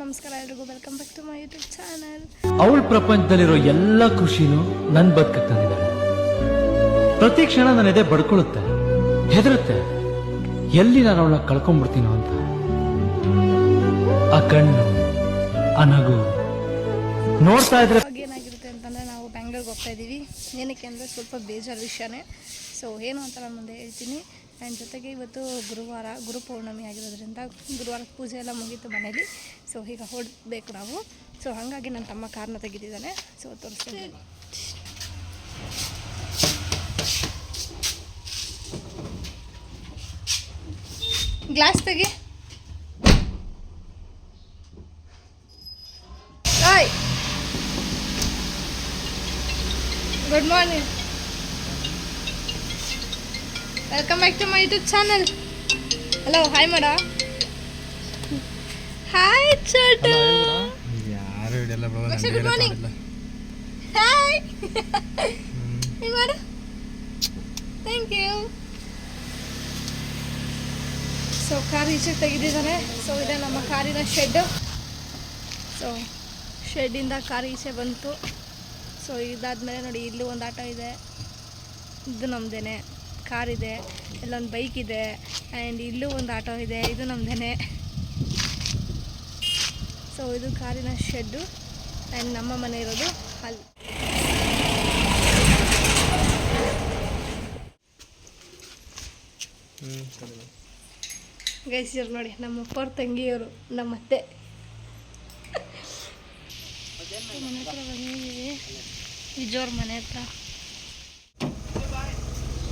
ನಮಸ್ಕಾರ ಎಲ್ರಿಗೂ. Welcome back to my YouTube channel ಅವಳ ಪ್ರಪಂಚದಲ್ಲಿರೋ ಎಲ್ಲ ಖುಷಿನೂ ನನ್ ಬದುಕಕ್ಕೆ ತಂದಿದ್ದಾಳೆ ಪ್ರತಿ ಕ್ಷಣ ನನ್ನ ಎದೆ ಬಡ್ಕೊಳ್ಳುತ್ತೆ ಹೆದರುತ್ತೆ. ಎಲ್ಲಿ ನಾನು ಅವಳನ್ನ ಕಳ್ಕೊಂಡ್ಬಿಡ್ತೀನೋ ಅಂತ. ಆ ಕಣ್ಣು ಆ ನಗು ನೋಡ್ತಾ ಇದ್ರೆ ಏನಾಗಿರುತ್ತೆ ಅಂತಂದರೆ ನಾವು ಬ್ಯಾಂಗ್ಳೂರ್ಗೆ ಹೋಗ್ತಾ ಇದ್ದೀವಿ. ಏನಕ್ಕೆ ಅಂದರೆ ಸ್ವಲ್ಪ ಬೇಜಾರು ವಿಷಯನೇ. ಸೊ ಏನು ಅಂತ ನಾನು ಮುಂದೆ ಹೇಳ್ತೀನಿ. ಆ್ಯಂಡ್ ಜೊತೆಗೆ ಇವತ್ತು ಗುರುವಾರ, ಗುರು ಪೌರ್ಣಮಿ ಆಗಿರೋದ್ರಿಂದ ಗುರುವಾರ ಪೂಜೆ ಎಲ್ಲ ಮುಗೀತು ಮನೇಲಿ. ಸೊ ಈಗ ಹೊಡಬೇಕು ನಾವು. ಸೊ ಹಾಗಾಗಿ ನನ್ನ ತಮ್ಮ ಕಾರನ್ನ ತೆಗೆದಿದ್ದಾನೆ. ಸೊ ತೋರಿಸ್ತೀನಿ. ಗ್ಲಾಸ್ ತೆಗಿ. Good morning welcome back to my YouTube channel hello hi ಮಾಡ ಹಾಯ್ ಚೋಟು ಯಾರು ಹಿಡಿಯಲ್ಲ bro good morning hi hey ಮಾಡು ಥ್ಯಾಂಕ್ ಯು ಸೊ ಕಾರ್ ಈಚೆಗೆ ತೆಗೆದಿದ್ದಾನೆ. ಸೊ ಇದೆ ನಮ್ಮ ಕಾರಿನ ಶೆಡ್ಡು ಸೊ ಶೆಡ್ಡಿಂದ ಕಾರ್ ಈಚೆ ಬಂತು. ಸೊ ಇದಾದ್ಮೇಲೆ ನೋಡಿ ಇಲ್ಲೂ ಒಂದು ಆಟೋ ಇದೆ. ಇದು ನಮ್ಮದೇನೆ ಕಾರ್ ಇದೆ ಇಲ್ಲೊಂದು ಬೈಕ್ ಇದೆ ಆ್ಯಂಡ್ ಇಲ್ಲೂ ಒಂದು ಆಟೋ ಇದೆ ಇದು ನಮ್ಮದೇನೆ ಸೊ ಇದು ಕಾರಿನ ಶೆಡ್ಡು ಆ್ಯಂಡ್ ನಮ್ಮ ಮನೆ ಇರೋದು ಅಲ್ಲಿ. ಗೈಸ್ ಇವ್ರು ನೋಡಿ ನಮ್ಮ ಅಪ್ಪವ್ರ ತಂಗಿಯವರು ನಮ್ಮ ಅತ್ತೆ. ಮನೆ ಹತ್ರ ಬಂದಿದ್ದೀವಿ ವಿಜೋರ್ ಮನೆ ಹತ್ರ.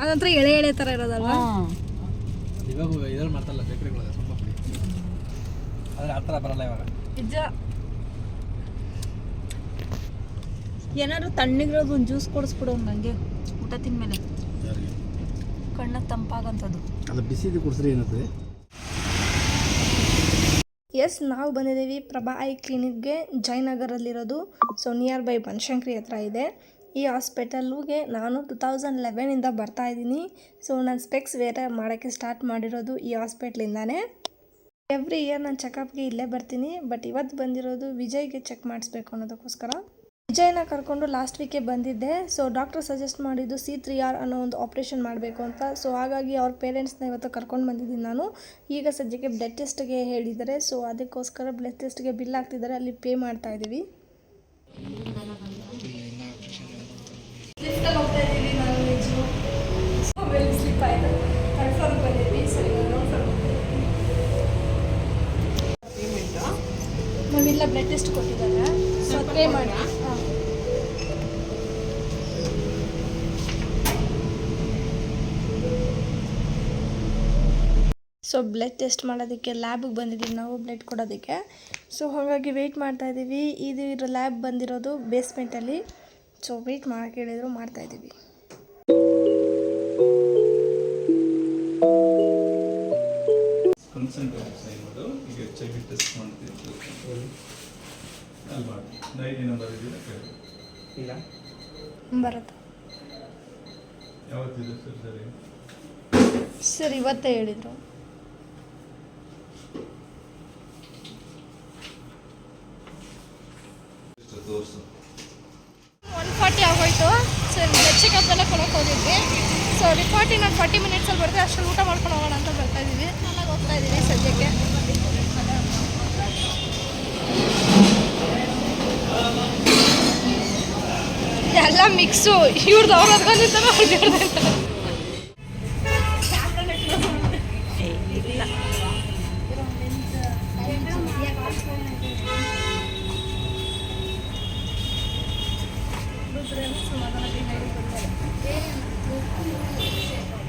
ಅದಂತ್ರ ಎಳೆ ಎಳೆ ತರ ಇರೋದಲ್ವಾ? ಇವಾಗ ಇದ್ರಲ್ಲಿ ಮಾಡ್ತಲ್ಲ ಬೇಕ್ರಿಗಳು ಸ್ವಲ್ಪ ಪುಡಿ. ಆದ್ರೆ ಆ ಥರ ಬರಲ್ಲ ಇವಾಗ. ನಿಜ. ಏನಾದ್ರು ತಣ್ಣಗಿರೋದು ಒಂದು ಜ್ಯೂಸ್ ಕೊಡಿಸ್ಬಿಡು ನನಗೆ ಊಟ ತಿಂದ್ಮೇಲೆ ಕಣ್ಣ ತಂಪಾಗಂತದ್ದು ಅದು ಬಿಸಿದು ಕುಡಿಸ್ರಿ ಏನಂತದೆ ಎಸ್, ನಾವು ಬಂದಿದ್ದೀವಿ ಪ್ರಭಾ ಐ ಕ್ಲಿನಿಕ್ಗೆ ಜಯನಗರಲ್ಲಿರೋದು ಸೊ ನಿಯರ್ ಬೈ ಬನಶಂಕರಿ ಹತ್ರ ಇದೆ. ಈ ಹಾಸ್ಪಿಟಲ್ಗೆ ನಾನು ಟು ತೌಸಂಡ್ ಲೆವೆನಿಂದ ಬರ್ತಾ ಇದ್ದೀನಿ. ಸೊ ನಾನು ಸ್ಪೆಕ್ಸ್ ಬೇರೆ ಮಾಡೋಕ್ಕೆ ಸ್ಟಾರ್ಟ್ ಮಾಡಿರೋದು ಈ ಹಾಸ್ಪಿಟ್ಲಿಂದಾನೇ. ಎವ್ರಿ ಇಯರ್ ನಾನು ಚೆಕಪ್ಗೆ ಇಲ್ಲೇ ಬರ್ತೀನಿ. ಬಟ್ ಇವತ್ತು ಬಂದಿರೋದು ವಿಜಯ್ಗೆ ಚೆಕ್ ಮಾಡಿಸ್ಬೇಕು ಅನ್ನೋದಕ್ಕೋಸ್ಕರ. ವಿಜಯ್ನ ಕರ್ಕೊಂಡು ಲಾಸ್ಟ್ ವೀಕೆ ಬಂದಿದ್ದೆ. ಸೊ ಡಾಕ್ಟರ್ ಸಜೆಸ್ಟ್ ಮಾಡಿದ್ದು ಸಿ ತ್ರೀ ಆರ್ ಅನ್ನೋ ಒಂದು ಆಪ್ರೇಷನ್ ಮಾಡಬೇಕು ಅಂತ. ಸೊ ಹಾಗಾಗಿ ಅವ್ರ ಪೇರೆಂಟ್ಸ್ನ ಇವತ್ತು ಕರ್ಕೊಂಡು ಬಂದಿದ್ದೀನಿ ನಾನು. ಈಗ ಸದ್ಯಕ್ಕೆ ಬ್ಲಡ್ ಟೆಸ್ಟ್ಗೆ ಹೇಳಿದ್ದಾರೆ. ಸೊ ಅದಕ್ಕೋಸ್ಕರ ಬ್ಲಡ್ ಟೆಸ್ಟ್ಗೆ ಬಿಲ್ ಹಾಕ್ತಿದ್ದಾರೆ. ಅಲ್ಲಿ ಪೇ ಮಾಡ್ತಾ ಇದ್ದೀವಿ. ಬ್ಲಡ್ ಟೆಸ್ಟ್ ಕೊಟ್ಟಿದ್ದಾರೆ. ಸೊ ಪೇ ಮಾಡಿ. ಸೊ ಬ್ಲಡ್ ಟೆಸ್ಟ್ ಮಾಡೋದಕ್ಕೆ ಲ್ಯಾಬಿಗೆ ಬಂದಿದ್ದೀವಿ ನಾವು ಬ್ಲಡ್ ಕೊಡೋದಕ್ಕೆ. ಸೊ ಹಾಗಾಗಿ ವೆಯ್ಟ್ ಮಾಡ್ತಾ ಇದ್ದೀವಿ. ಇದು ಇರೋ ಲ್ಯಾಬ್ ಬಂದಿರೋದು ಬೇಸ್ಮೆಂಟಲ್ಲಿ ಸೊ ವೆಯ್ಟ್ ಮಾಡೋಕ್ಕೆ ಹೇಳಿದ್ರು ಸೈನ್ ಮಾಡು ಈಗ ಎಚ್ ಐ ವಿ ಟೆಸ್ಟ್ ಮಾಡ್ತೀನಿ ಅಲ್ಲಿ ಮಾಡಿ ಡೈರಿ ನಂಬರ್ ಇದೆಯಾ ಕೇಳಿ ಇಲ್ಲ. ಬರುತ್ತೆ. ಯಾವತ್ತಿದೆ ಸರ್ ಸರಿ? ಸರ್ ಇವತ್ತೇ ಹೇಳಿದರು ಎಷ್ಟು ತೋರಿಸು ಒನ್ ಫಾರ್ಟಿ ಆಗೋಯ್ತು ಸೊ ಬ್ಲಡ್ ಚೆಕಪ್ ಎಲ್ಲ ಕೊಡೋಕೆ ಹೋಗಿದ್ವಿ ಸೊ ಫಾರ್ಟಿ ನಾನು ಫಾರ್ಟಿ ಮಿನಿಟ್ಸಲ್ಲಿ ಬರುತ್ತೆ. ಅಷ್ಟರಲ್ಲಿ ಊಟ ಮಾಡ್ಕೊಂಡು ಹೋಗೋಣ ಅಂತ ಬರ್ತಾ ಇದ್ದೀವಿ. ಚೆನ್ನಾಗಿ ಹೋಗ್ತಾ ಇದ್ದೀವಿ ಸದ್ಯಕ್ಕೆ? ಎಲ್ಲ ಮಿಕ್ಸು ಇವ್ರದ್ದು ಅವ್ರು ಅದ್ಕೊಂಡಿರ್ತಾರೆ ಅವ್ರಿಗೆ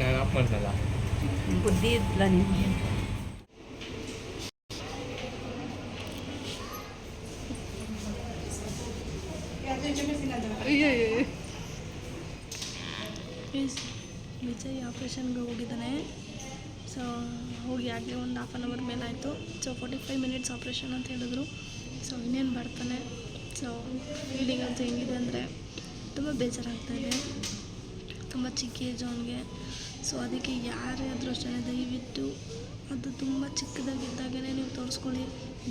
ನಾನು ಆಫ್ ಬುದ್ಧಿ ಇದ್ಲ ನಿಮಗೆ ವಿಜಯ್ ಆಪ್ರೇಷನ್ಗೆ ಹೋಗಿದ್ದಾನೆ ಸೊ ಹೋಗಿ ಆಗಲೇ ಒಂದು ಹಾಫ್ ಆನ್ ಅವರ್ ಮೇಲೆ ಆಯಿತು so forty five minutes operation ಅಂತ ಹೇಳಿದ್ರು ಸೊ ಇನ್ನೇನು ಬರ್ತಾನೆ ಸೊ ಫೀಲಿಂಗ್ ಅಂತ ಹೆಂಗಿದೆ ಅಂದರೆ ತುಂಬ ಬೇಜಾರಾಗ್ತಾ ಇದೆ ತುಂಬ ಚಿಕ್ಕ ಏಜ್ ಅವನಿಗೆ. ಸೊ ಅದಕ್ಕೆ ಯಾರೇ ಆದರೂ ಅಷ್ಟೇ ದಯವಿಟ್ಟು ಅದು ತುಂಬ ಚಿಕ್ಕದಾಗಿದ್ದಾಗಲೇ ನೀವು ತೋರಿಸ್ಕೊಳ್ಳಿ.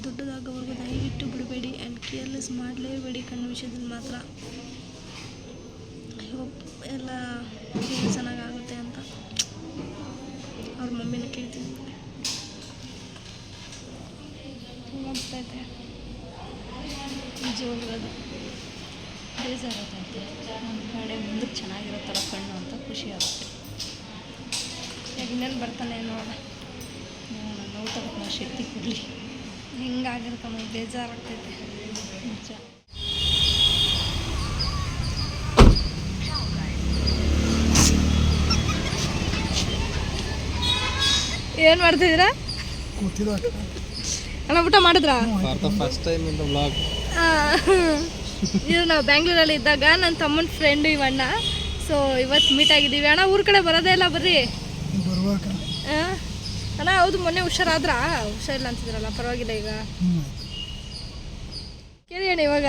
ದೊಡ್ಡದಾಗೋವರೆಗೂ ದಯವಿಟ್ಟು ಬಿಡಬೇಡಿ ಆ್ಯಂಡ್ ಕೇರ್ಲೆಸ್ ಮಾಡಲೇಬೇಡಿ ಕಣ್ಣು ವಿಷಯದಲ್ಲಿ ಮಾತ್ರ. ಹೋಪ್ ಎಲ್ಲ ಚೆನ್ನಾಗಾಗುತ್ತೆ ಅಂತ ಅವ್ರ ಮಮ್ಮಿನ ಕೇಳ್ತೀನಿ. ತುಂಬ ಆಗ್ತೈತೆ ನಿಜವಾಗ್ಲೂ ಬೇಜಾರಾಗುತ್ತೆ. ಒಂದು ಕಡೆ ಮುಂದಕ್ಕೆ ಚೆನ್ನಾಗಿರೋ ಥರ ಕಣ್ಣು ಅಂತ ಖುಷಿ ಆಗುತ್ತೆ. ಈಗ ಇನ್ನೇನು ಬರ್ತಾನೆ ನೋಡೋಣ ನೋಡೋಣ ನೋವು ನಾವು ಶಕ್ತಿ ಕೊಡಲಿ. ಹಿಂಗಾಗಿರ್ತಮ್ಮ ಬೇಜಾರಾಗ್ತೈತೆ. ನಿಜ. ಏನು ಮಾಡ್ತಿದ್ದೀರಾ? ಅಣ್ಣ ಊಟ ಮಾಡಿದ್ರಾ? ಫಸ್ಟ್ ಟೈಮ್ ಇಂದ ದ ಬ್ಲಾಗ್ ಆ, ಇದು ನಾವು ಬ್ಯಾಂಗ್ಳೂರಲ್ಲಿ ಇದ್ದಾಗ ನನ್ನ ತಮ್ಮನ ಫ್ರೆಂಡ್ ಇವಣ್ಣ. ಸೊ ಇವತ್ತು ಮೀಟ್ ಆಗಿದ್ದೀವಿ. ಅಣ್ಣ ಊರ ಕಡೆ ಬರೋದೇ ಇಲ್ಲ ಬರ್ರಿ. ಆ? ಅಣ್ಣ ಹೌದು ಮೊನ್ನೆ ಹುಷಾರಾದ್ರಾ? ಹುಷಾರಿಲ್ಲ ಅಂತಿದ್ರಲ್ಲ ಪರವಾಗಿಲ್ಲ ಈಗ. ಕೇಳಿ ಅಣ್ಣ ಇವಾಗ.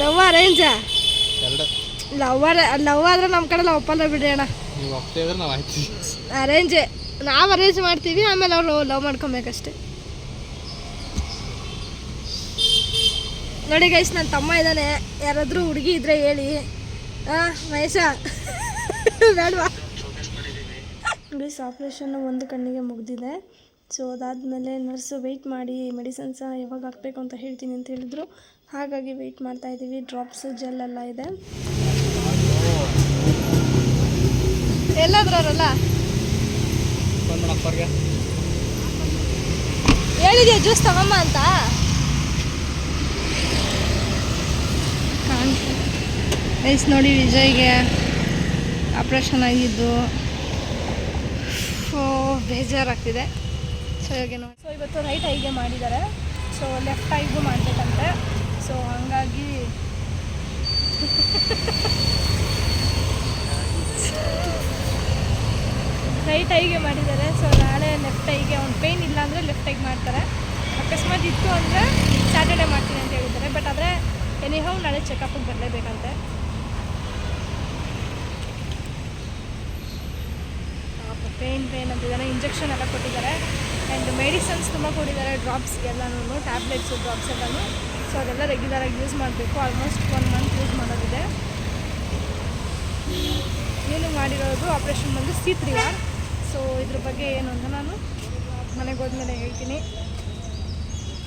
ಲವ್ ಅರೇಂಜ ಲವ್ ಲವ್ ಆದ್ರೆ ನಮ್ಮ ಕಡೆ ಲವ್ ಒಪ್ಪಲ್ಲ ಬಿಡ್ರಿ ಅಣ್ಣ. ಅರೇಂಜೆ ನಾವು ಅರೇಂಜ್ ಮಾಡ್ತೀವಿ ಆಮೇಲೆ ಅವರು ಲವ್ ಮಾಡ್ಕೊಬೇಕಷ್ಟೆ. ನೋಡಿ ಗೈಸ್ ನನ್ನ ತಮ್ಮ ಇದ್ದಾನೆ ಯಾರಾದರೂ ಹುಡುಗಿ ಇದ್ರೆ ಹೇಳಿ. ಹಾಂ ಮಹೇಶ. ಬೇಡವಾ? ಗೈಸ್ ಆಪ್ರೇಷನ್ ಒಂದು ಕಣ್ಣಿಗೆ ಮುಗಿದಿದೆ. ಸೊ ಅದಾದಮೇಲೆ ನರ್ಸು ವೆಯ್ಟ್ ಮಾಡಿ ಮೆಡಿಸನ್ಸ ಯಾವಾಗ ಹಾಕಬೇಕು ಅಂತ ಹೇಳ್ತೀನಿ ಅಂತ ಹೇಳಿದ್ರು. ಹಾಗಾಗಿ ವೆಯ್ಟ್ ಮಾಡ್ತಾ ಇದ್ದೀವಿ. ಡ್ರಾಪ್ಸ್ ಜೆಲ್ ಎಲ್ಲ ಇದೆ. ಎಲ್ಲಾದ್ರಲ್ಲ ಹೇಳಿದೆ ಜ್ಯೂಸ್ ತಗೊಂಬ ಅಂತ? ಗೈಸ್ ನೋಡಿ ವಿಜಯ್ಗೆ ಆಪ್ರೇಷನ್ ಆಗಿದ್ದು. ಸೊ ಬೇಜಾರಾಗ್ತಿದೆ. ಸೊ ಇವಾಗೇನು ಸೊ ಇವತ್ತು ರೈಟ್ ಐಗೆ ಮಾಡಿದ್ದಾರೆ. ಸೊ ಲೆಫ್ಟ್ ಐಗೂ ಮಾಡಬೇಕಂತೆ. ಸೊ ಹಂಗಾಗಿ ರೈಟ್ ಐಗೆ ಮಾಡಿದ್ದಾರೆ. ಸೊ ನಾಳೆ ಲೆಫ್ಟ್ ಐಗೆ ಅವ್ನು ಪೇಯ್ನ್ ಇಲ್ಲ ಅಂದರೆ ಲೆಫ್ಟ್ ಐಗೆ ಮಾಡ್ತಾರೆ. ಅಕಸ್ಮಾತ್ ಇತ್ತು ಅಂದರೆ ಸ್ಯಾಟರ್ಡೆ ಮಾಡ್ತೀನಿ ಅಂತ ಹೇಳಿದ್ದಾರೆ ಬಟ್ ಆದರೆ ಎನಿಹೌ ನಾಳೆ ಚೆಕಪ್ಪಿಗೆ ಬರಲೇಬೇಕಂತೆ. ಪೇಯ್ನ್ ಪೇಯ್ನ್ ಅಂತಿದ್ದಾರೆ ಇಂಜೆಕ್ಷನ್ ಎಲ್ಲ ಕೊಟ್ಟಿದ್ದಾರೆ. ಆ್ಯಂಡ್ ಮೆಡಿಸನ್ಸ್ ತುಂಬ ಕೊಟ್ಟಿದ್ದಾರೆ ಡ್ರಾಪ್ಸ್ ಎಲ್ಲನೂ ಟ್ಯಾಬ್ಲೆಟ್ಸು ಡ್ರಾಪ್ಸ್ ಎಲ್ಲನೂ. ಸೊ ಅದೆಲ್ಲ ರೆಗ್ಯುಲರಾಗಿ ಯೂಸ್ ಮಾಡಬೇಕು. ಆಲ್ಮೋಸ್ಟ್ ಒನ್ ಮಂತ್ ಯೂಸ್ ಮಾಡೋದಿದೆ. ಏನು ಮಾಡಿರೋದು ಆಪ್ರೇಷನ್ ಬಂದು ಸಿ ತ್ರೀ ಆರ್ ಸೊ ಇದ್ರ ಬಗ್ಗೆ ಏನು ಅಂತ ನಾನು ಮನೆಗೆ ಹೋದ್ಮೇಲೆ ಹೇಳ್ತೀನಿ.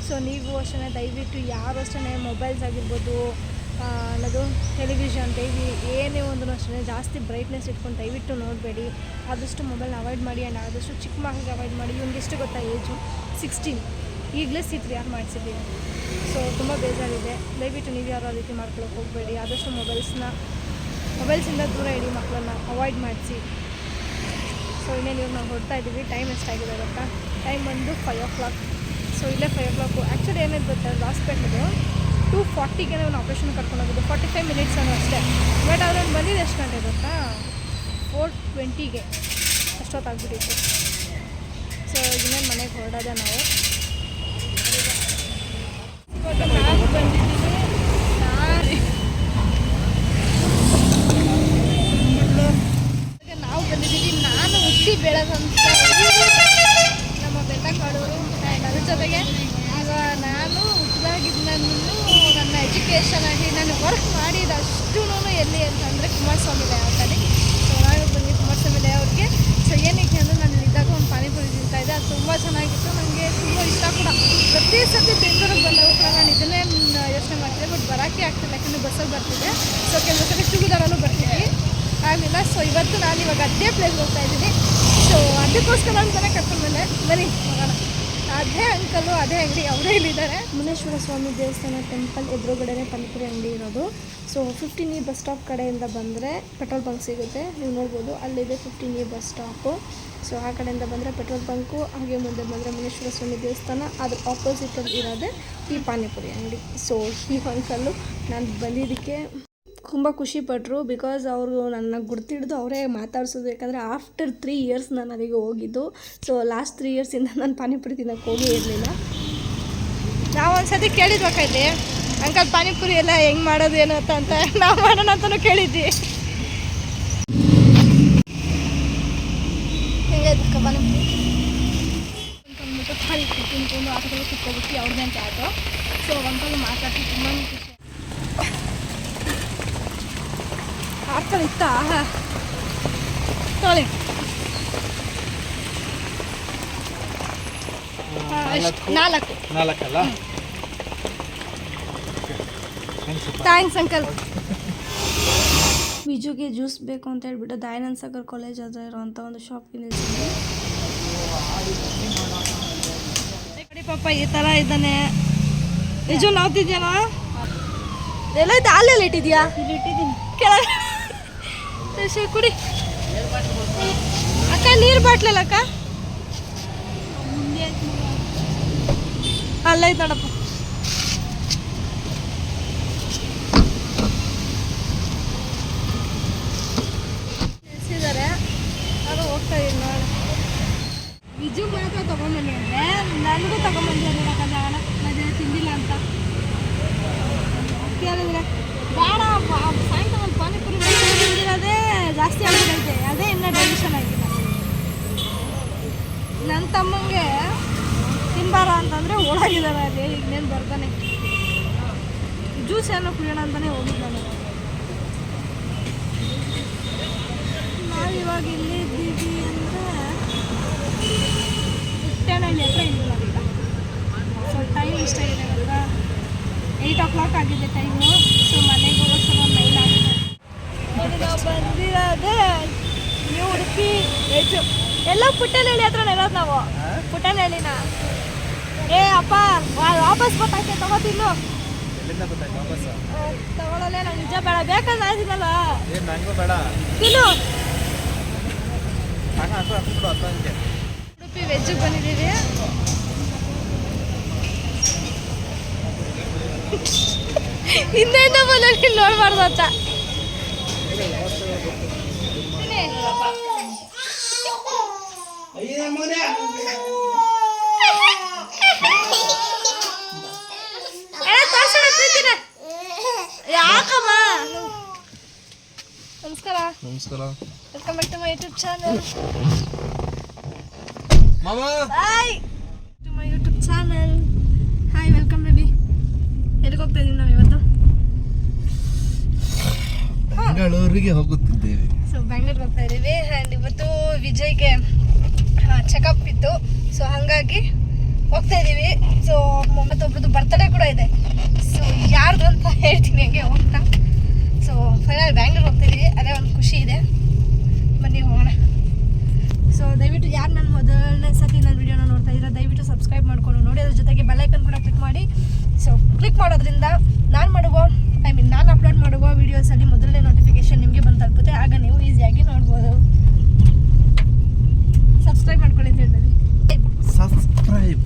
ಸೊ ನೀವು ಅಷ್ಟೇ ದಯವಿಟ್ಟು ಯಾರು ಅಷ್ಟೇ ಮೊಬೈಲ್ಸ್ ಆಗಿರ್ಬೋದು ಅನ್ನೋದು ಟೆಲಿವಿಷನ್ ಟಿ ವಿ ಏನೇ ಒಂದು ಅಷ್ಟೇ, ಜಾಸ್ತಿ ಬ್ರೈಟ್ನೆಸ್ ಇಟ್ಕೊಂಡು ದಯವಿಟ್ಟು ನೋಡಬೇಡಿ. ಆದಷ್ಟು ಮೊಬೈಲ್ನ ಅವಾಯ್ಡ್ ಮಾಡಿ ಆ್ಯಂಡ್ ಆದಷ್ಟು ಚಿಕ್ಕ ಮಕ್ಕಳಿಗೆ ಅವಾಯ್ಡ್ ಮಾಡಿ. ಇವ್ನಿಗೆ ಎಷ್ಟು ಗೊತ್ತಾ ಏಜು ಸಿಕ್ಸ್ಟೀನ್ ಈಗಲೇ ಸಿ ಯಾರು ಮಾಡಿಸಿದ್ದೀವಿ ಸೊ ತುಂಬ ಬೇಜಾರಿದೆ. ದಯವಿಟ್ಟು ನೀವು ಯಾರು ರೀತಿ ಮಾಡ್ಕೊಳಕ್ಕೆ ಹೋಗಬೇಡಿ. ಆದಷ್ಟು ಮೊಬೈಲ್ಸ್ನ ಮೊಬೈಲ್ಸಿಂದ ದೂರ ಇಡಿ ಮಕ್ಕಳನ್ನ ಅವಾಯ್ಡ್ ಮಾಡಿಸಿ. ಸೊ ಇನ್ನೇನು ನೀವು ನಾವು ಹೊಡ್ತಾ ಇದ್ದೀವಿ. ಟೈಮ್ ಎಷ್ಟಾಗಿದೆ ಗೊತ್ತಾ? ಟೈಮ್ ಬಂದು ಫೈವ್ ಓ ಕ್ಲಾಕ್ ಸೊ ಇಲ್ಲೇ ಫೈವ್ ಓ ಕ್ಲಾಕು ಆ್ಯಕ್ಚುಲಿ ಏನೇನು ಗೊತ್ತಾ? ಹಾಸ್ಪಿಟ್ಲಿದು ಟೂ ಫಾರ್ಟಿಗೆ ನಾನು ಆಪ್ರೇಷನ್ ಕರ್ಕೊಂಡು ಹೋಗಿದ್ದು ಫಾರ್ಟಿ ಫೈವ್ ಮಿನಿಟ್ಸ್ ಅನ್ನೋ ಅಷ್ಟೇ ಬಟ್ ಅವ್ರನ್ನ ಬಂದಿದ್ದು ಎಷ್ಟು ಗಂಟೆ ಗೊತ್ತಾ? ಫೋರ್ ಟ್ವೆಂಟಿಗೆ ಅಷ್ಟೊತ್ತಾಗ್ಬಿಟ್ಟಿತ್ತು. ಸೊ ಇನ್ನೇನು ಮನೆಗೆ ಹೊರಡೋದೆ ನಾವು. ಇವಾಗ ಬಂದಿದ್ದೀನಿ. ಬಂದಿದ್ದೀವಿ. ನಾನು ನಮ್ಮ ಬೆಲ್ಲ ಕಾಡೋರು ಅದ್ರ ಜೊತೆಗೆ. ನಾನು ಹುಟ್ಟಿದಾಗಿದ್ದ ನನ್ನ ಎಜುಕೇಷನ್ ಆಗಿ ನಾನು ವರ್ಕ್ ಮಾಡಿದಷ್ಟು ಎಲ್ಲಿ ಅಂತಂದರೆ ಕುಮಾರಸ್ವಾಮಿ ಲೇಔಟಲ್ಲಿ ಸೊ ನಾನು ಬಂದು ಕುಮಾರಸ್ವಾಮಿ ಲೇಔಟ್ಗೆ ಸೊ ಏನಕ್ಕೆ ಅಂದರೆ ನಾನು ಇದ್ದಾಗ ಒಂದು ಪಾನಿಪುರಿ ತಿಂತಾ ಇದ್ದೆ. ಅದು ತುಂಬ ಚೆನ್ನಾಗಿತ್ತು. ನನಗೆ ತುಂಬ ಇಷ್ಟ ಕೂಡ. ಪ್ರತಿ ಸತಿ ಬೆಂಗಳೂರಿಗೆ ಬಂದಾಗ ಕೂಡ ನಾನು ಇದನ್ನೇ ಯೋಚನೆ ಮಾಡ್ತಿದ್ದೆ. ಬಟ್ ಬರೋಕ್ಕೆ ಆಗ್ತಿಲ್ಲ. ಯಾಕಂದರೆ ಬಸ್ಸಲ್ಲಿ ಬರ್ತಿದ್ದೆ. ಸೊ ಕೆಲವು ಸರಿ ಟೂ ಬರ್ತಿದ್ವಿ. ಆಗಲಿಲ್ಲ. ಸೊ ಇವತ್ತು ನಾನು ಇವಾಗ ಅದೇ ಪ್ಲೇಸ್ಗೆ ಹೋಗ್ತಾ ಇದ್ದೀನಿ. ಸೊ ಅದಕ್ಕೋಸ್ಕರ ಅಂತಾನೆ ಕರ್ಕೊಂಡು ಬಂದೆ. ಬನ್ನಿ, ಹೋಗೋಣ. ಅದೇ ಅಂಕಲು, ಅದೇ ಅಂಗಡಿ, ಅವರೇ ಇಲ್ಲಿದ್ದಾರೆ. ಮುನೇಶ್ವರ ಸ್ವಾಮಿ ದೇವಸ್ಥಾನ ಟೆಂಪಲ್ ಎದುರುಗಡೆನೆ ಪಾನಿಪುರಿ ಅಂಗಡಿ ಇರೋದು. So fifteen E bus stop ಕಡೆಯಿಂದ ಬಂದರೆ ಪೆಟ್ರೋಲ್ ಬಂಕ್ ಸಿಗುತ್ತೆ. ನೀವು ನೋಡ್ಬೋದು, ಅಲ್ಲಿದೆ fifteen E bus stop so ಆ ಕಡೆಯಿಂದ ಬಂದರೆ ಪೆಟ್ರೋಲ್ ಬಂಕು ಹಾಗೆ ಮುಂದೆ ಬಂದರೆ ಮುನೇಶ್ವರ ಸ್ವಾಮಿ ದೇವಸ್ಥಾನ. ಅದ್ರ ಆಪೋಸಿಟಲ್ಲಿ ಇರೋದೇ ಈ ಪಾನಿಪುರಿ ಅಂಗಡಿ. ಸೊ ಈ ಅಂಕಲ್ಲು ನಾನು ಬಂದಿದ್ದಕ್ಕೆ ತುಂಬ ಖುಷಿ ಪಟ್ಟರು ಬಿಕಾಸ್ ಅವರು ನನ್ನ ಗುರ್ತಿಡ್ದು ಅವರೇ ಮಾತಾಡ್ಸೋದು. ಯಾಕಂದರೆ ಆಫ್ಟರ್ ತ್ರೀ ಇಯರ್ಸ್ ನಾನು ಅಲ್ಲಿಗೆ ಹೋಗಿದ್ದು. ಸೊ ಲಾಸ್ಟ್ ತ್ರೀ ಇಯರ್ಸಿಂದ ನಾನು ಪಾನಿಪುರಿ ತಿನ್ನೋಕ್ಕೆ ಹೋಗೇ ಇರಲಿಲ್ಲ. ನಾವು ಒಂದ್ಸತಿ ಕೇಳಿದ್ಬೇಕೈತಿ ಅಂಕಲ್ ಪಾನಿಪುರಿ ಎಲ್ಲ ಹೆಂಗೆ ಮಾಡೋದು ಏನು ಅಂತ ಅಂತ ನಾವು ಮಾಡೋಣ ಅಂತಲೂ ಕೇಳಿದ್ವಿ. ಹೆಂಗೆ ಪಾನಿಪುರಿ? ಅಂದ್ಬಿಟ್ಟು ಪಾನಿಪುರಿ ತಿನ್ಕೊಂಡು ಆಟೋದಲ್ಲಿ ಕುತ್ಕೊಬಿಟ್ಟು ಅವ್ರದ್ದೇ ಅಂತ ಆಯಿತು. ಸೊ ಅಂಕಲ್ ಮಾತಾಡ್ತೀವಿ ತುಂಬಾ ಖುಷಿ ಆಡ್ತಾಳೆ ಇತ್ತಾ ತೊಳಿ ನಾಲ್ಕು ನಾಲ್ಕಲ್ಲ ಥ್ಯಾಂಕ್ಸ್ ಅಂಕಲ್ ಬಿಜುಗೆ ಜ್ಯೂಸ್ ಬೇಕು ಅಂತ ಹೇಳ್ಬಿಟ್ಟು ದಯಾನಂದ್ ಸಾಗರ್ ಕಾಲೇಜ್ ಹತ್ರ ಇರೋವಂಥ ಒಂದು ಶಾಪ್ ನಿಲ್ಸಿದ್ವಿ. ಪಾಪ ಈ ಥರ ಇದ್ದಾನೆ. ನಿಜು ನಾವ್ತಿದ್ಯಾನ ಎಲ್ಲ ಐತೆ ಅಲ್ಲೆಲ್ಲ ಇಟ್ಟಿದ್ಯಾ? ಇಟ್ಟಿದ್ದೀನಿ. ಕೆಳಗೆ. ಕುಡಿ. ಅಕ್ಕ ನೀರು ಬಾಟ್ಲಲ್ಲ ಅಕ್ಕ? ಅಲ್ಲೈತೆ ನೋಡಪ್ಪ ನಿಲ್ಸಿದ್ದಾರೆ ಅದು ಹೋಗ್ತಾ ಇದೀನಿ ನೋಡ ವಿಜು ಮಾತ್ರ ತೊಗೊಂಬನ್ನಿ ಅಂದರೆ ನನಗೂ ತೊಗೊಂಬಂದಿ ನೋಡೋಕ್ಕಾಗಣ ಮಧ್ಯಾಹ್ನ ತಿಂದಿಲ್ಲ ಅಂತ ಕೇಳಿದ್ರೆ ಬೇಡ ಬ- ಸಾಯಂಕಾಲ ಒಂದು ಪಾನಿಪುರಿ ಮಾಡ್ಕೊಂಡು ತಿಂದಿರೋದೇ ಜಾಸ್ತಿ ಆಗ್ಬಿಟ್ಟೈತೆ ಅದೇ ಇನ್ನೂ ಡೈಜೆಷನ್ ಆಗಿಲ್ಲ ನನ್ನ ತಮ್ಮಂಗೆ ತಿನ್ಬಾರ ಅಂತಂದರೆ ಓಡಾಗಿದ್ದಾರೆ ಅದೇ ಇನ್ನೇನು ಬರ್ತಾನೆ ಜ್ಯೂಸ್ ಏನೋ ಕುಡಿಯೋಣ ಅಂತಲೇ ಹೋಗಿದ್ದು ನಾನು ನಾವು ಇಲ್ಲಿ ಇದ್ದೀವಿ ಅಂದರೆ ಪುಟ್ಟನಹಳ್ಳಿ ಹತ್ರ ಇಲ್ಲ ನಾವೀಗ ಸೊ ಟೈಮ್ ಇಷ್ಟ ಇದೆ ಅಲ್ವಾ ಏಯ್ಟ್ ಓ ಕ್ಲಾಕ್ ಆಗಿದೆ ಟೈಮು ಸೊ ಮನೆಗೆ ಹೋಗೋಕ್ಕೆ ನೈನ್ ಆಗಿದೆ ನಾವು ಬಂದಿರೋದೇ ನೀವು ಉಡುಪಿ ವೆಜ್ಜು ಎಲ್ಲ ಪುಟ್ಟನಹಳ್ಳಿ ಹತ್ರ ಇರೋದು ನಾವು ಪುಟ್ಟನಹಳ್ಳಿನ ಏ ಅಪ್ಪ ವಾಪಸ್ ಗೊತ್ತಾಯ್ತೆ ತಗೋತಿನ್ನು ಎಲ್ಲಿಂದ ಗೊತ್ತಾಯ್ತು ವಾಪಸ್ ನಿಜ ಬೇಡ ಬೇಕಾದ್ರೆ ಆಯ್ತಿನಲ್ಲ ಏನು ನಂಗೂ ಬೇಡ. ತಿನ್ನು. ಉಡುಪಿ ವೆಜ್ಜಿಗೆ ಬಂದಿದ್ದೀವಿ ಹಿಂದೆಯಿಂದ ಬಂದ ನೀನು ನೋಡ್ಬಾರ್ದು ಅಂತ ಯಾಕ ನಮಸ್ಕಾರ. ನಮಸ್ಕಾರ. Welcome back to my YouTube channel ಮಾಮಾ hi to my YouTube channel hi welcome baby ಎಲ್ಲಿಗೆ ಹೋಗ್ತಾ ಇದೀವಿ ನಾವು ಇವತ್ತು? ಬೆಂಗಳೂರಿಗೆ ಹೋಗುತ್ತಿದ್ದೇವೆ. ಸೊ ಬೆಂಗಳೂರು ಹೋಗ್ತಾ ಇದ್ದೀವಿ ಆ್ಯಂಡ್ ಇವತ್ತು ವಿಜಯ್ಗೆ ಚೆಕಪ್ ಇತ್ತು. ಸೊ ಹಾಗಾಗಿ ಹೋಗ್ತಾ ಇದ್ದೀವಿ ಸೊ ಮತ್ತೊಬ್ರದ್ದು ಬರ್ತಡೇ ಕೂಡ ಇದೆ. ಸೊ ಯಾರ್ದು ಅಂತ ಹೇಳ್ತೀನಿ ಹಂಗೆ ಹೋಗ್ತಾ ಸೊ ಫೈನಲ್ ಬ್ಯಾಂಗ್ಳೂರ್ ಹೋಗ್ತಾ ಇದ್ದೀವಿ ಅದೇ ಒಂದು ಖುಷಿ ಇದೆ ಬನ್ನಿ ಹೋಗೋಣ ಸೊ ದಯವಿಟ್ಟು ಯಾರು ನನ್ನ ಮೊದಲನೇ ಸತಿ ನನ್ನ ವಿಡಿಯೋನ ನೋಡ್ತಾ ಇದ್ದೀರಾ ದಯವಿಟ್ಟು ಸಬ್ಸ್ಕ್ರೈಬ್ ಮಾಡ್ಕೊಂಡು ನೋಡಿ ಅದ್ರ ಜೊತೆಗೆ ಬೆಲ್ಲೈಕನ್ ಕೂಡ ಕ್ಲಿಕ್ ಮಾಡಿ ಸೊ ಕ್ಲಿಕ್ ಮಾಡೋದ್ರಿಂದ ನಾನು ಮಾಡುವ ಐ ಮೀನ್ ನಾನು ಅಪ್ಲೋಡ್ ಮಾಡುವ ವೀಡಿಯೋಸಲ್ಲಿ ಮೊದಲನೇ ನೋಟಿಫಿಕೇಶನ್ ನಿಮಗೆ ಬಂದು ತಲುಪುತ್ತೆ ಆಗ ನೀವು ಈಸಿಯಾಗಿ ನೋಡ್ಬೋದು ಸಬ್ಸ್ಕ್ರೈಬ್ ಮಾಡ್ಕೊಳ್ಳಿ ಅಂತ ಹೇಳ್ಬೇಡಿ ಸಬ್ಸ್ಕ್ರೈಬ್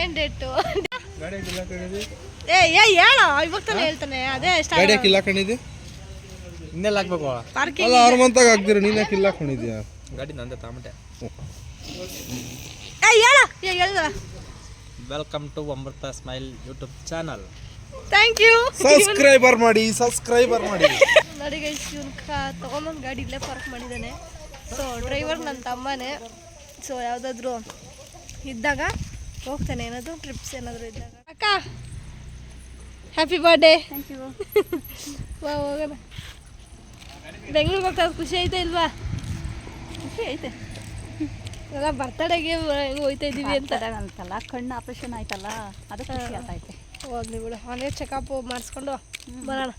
ಏನು ಡೇಟು ಗಾಡಿ ಕಿಲ್ಲ ಕಣಿದಿ ಏ ಹೇಳೋ. ಇವಾಗ ತಾನೇ ಹೇಳ್ತಾನೆ. ಅದೇ ಗಾಡಿ ಇಲ್ಲ ಕಣಿದಿ ಇನ್ನೆಲ್ಲ ಹಾಕ್ಬೇಕು ಪಾರ್ಕಿಂಗ್ ಅಲ್ಲ ಆರು ಮಂತಾಗ ಹಾಕ್ದಿರ. ನೀನೇ ಕಿಲ್ಲ ಹಾಕೊಂಡಿದ್ಯಾ ಗಾಡಿ ನಂದೆ ತಾಮಟೆ ಏ ಹೇಳ. ಏ ಹೇಳ್ದ welcome to Amrutha smile YouTube channel thank you subscriber ಮಾಡಿ ಸಬ್ಸ್ಕ್ರೈಬರ್ ಮಾಡಿ. ನೋಡಿ ಗೈಸ್ ಇವ್ನು ತೊಗೊಂಬಂದು ಗಾಡಿ ಇಲ್ಲೇ ಪಾರ್ಕ್ ಮಾಡಿದ್ದಾನೆ. ಸೊ ಡ್ರೈವರ್ ನನ್ನ ತಮ್ಮನೇ. ಸೊ ಯಾವುದಾದ್ರೂ ಇದ್ದಾಗ ಹೋಗ್ತಾನೆ. ಏನಾದರೂ ಟ್ರಿಪ್ಸ್ ಏನಾದರೂ ಇದ್ದಾಗ. ಅಕ್ಕ ಹ್ಯಾಪಿ ಬರ್ಡೇ ಹೋಗೋಣ ಬೆಂಗ್ಳೂರಿಗೆ ಹೋಗ್ತಾ ಖುಷಿ ಐತೆ ಇಲ್ವಾ? ಖುಷಿ ಐತೆ. ಎಲ್ಲ ಬರ್ತಡೆಗೆ ಹೋಗ್ತಾ ಹೋಯ್ತಾ ಇದ್ದೀವಿ ಅಂತ. ಅಂತಲ್ಲ ಕಣ್ಣು ಆಪ್ರೇಷನ್ ಆಯ್ತಲ್ಲ ಅದು ಖುಷಿ ಹೋಗ್ಲಿ ಬಿಡು ಅವನೇ ಚೆಕಪ್ ಮಾಡಿಸ್ಕೊಂಡು ಬರೋಣ.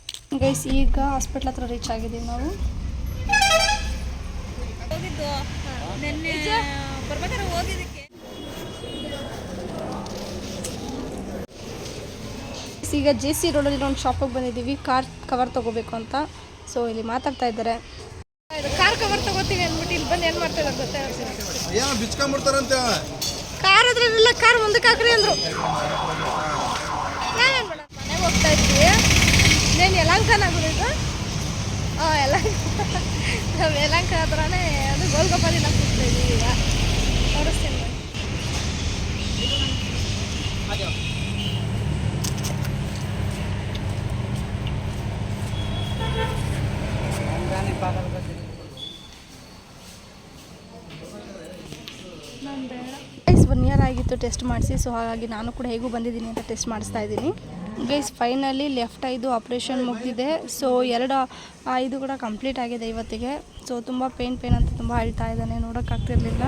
ಗೈಸ್ ಈಗ ಹಾಸ್ಪಿಟ್ಲ್ ಹತ್ರ ರೀಚ್ ಆಗಿದ್ದೀವಿ ನಾವು. ಹೋಗಿದ್ದು. ನಿನ್ನೆ ಬರ್ಬೇಕಾದ್ರೆ ಹೋಗಿದ್ದಕ್ಕೆ. ಈಗ ಜೆ ಸಿ ರೋಡಲ್ಲಿ ಒಂದು ಶಾಪಿಗೆ ಬಂದಿದ್ದೀವಿ. ಕಾರ್ ಕವರ್ ತೊಗೋಬೇಕು ಅಂತ. ಸೊ ಇಲ್ಲಿ ಮಾತಾಡ್ತಾ ಇದ್ದಾರೆ. ಕಾರ್ ಕವರ್ ತಗೋತೀವಿ ಅಂದ್ಬಿಟ್ಟು ಇಲ್ಲಿ ಬಂದು ಏನು ಮಾಡ್ತಾ ಇದ್ದಾರೆ ಗೊತ್ತೇ ಏನೋ ಬಿಚ್ಕೊಂಡ್ಬಿಡ್ತಾರಂತೆ? ಕಾರ್ ಇಲ್ಲ ಕಾರ್ ಮುಂದಕ್ಕೆ ಹಾಕ್ರಿ ಅಂದರು. ನಾವೇನು ಮಾಡೋದು? ಮನೆಗೆ ಹೋಗ್ತಾ ಇದ್ವಿ. ಇನ್ನೇನು ಯಲಂಕನ ಆಗೋದು ಇದು? ಹಾಂ ಯಲಂಕ. ನಾವು ಯಲಂಕ ಹತ್ರನೇ ಅದು ಗೋಲ್ಗೊಪ್ಪದಿಂದ ಕೂಗ್ತಾ ಇದ್ದೀವಿ ಈಗ. ತೋರಿಸ್ತೀನಿ ಬನ್ನಿ. ಗೈಸ್ ಟೆಸ್ಟ್ ಮಾಡಿಸಿ ಸೊ ಹಾಗಾಗಿ ನಾನು ಕೂಡ ಹೇಗೂ ಬಂದಿದ್ದೀನಿ ಅಂತ ಟೆಸ್ಟ್ ಮಾಡಿಸ್ತಾ ಇದ್ದೀನಿ. ಗೈಸ್ ಫೈನಲಿ ಲೆಫ್ಟ್ ಐದು ಆಪ್ರೇಷನ್ ಮುಗಿದಿದೆ. ಸೊ ಎರಡು ಐದು ಕೂಡ ಕಂಪ್ಲೀಟ್ ಆಗಿದೆ ಇವತ್ತಿಗೆ. ಸೊ ತುಂಬ ಪೇನ್ ಪೇನ್ ಅಂತ ತುಂಬ ಹೇಳ್ತಾ ಇದ್ದಾನೆ. ನೋಡೋಕ್ಕಾಗ್ತಿರ್ಲಿಲ್ಲ.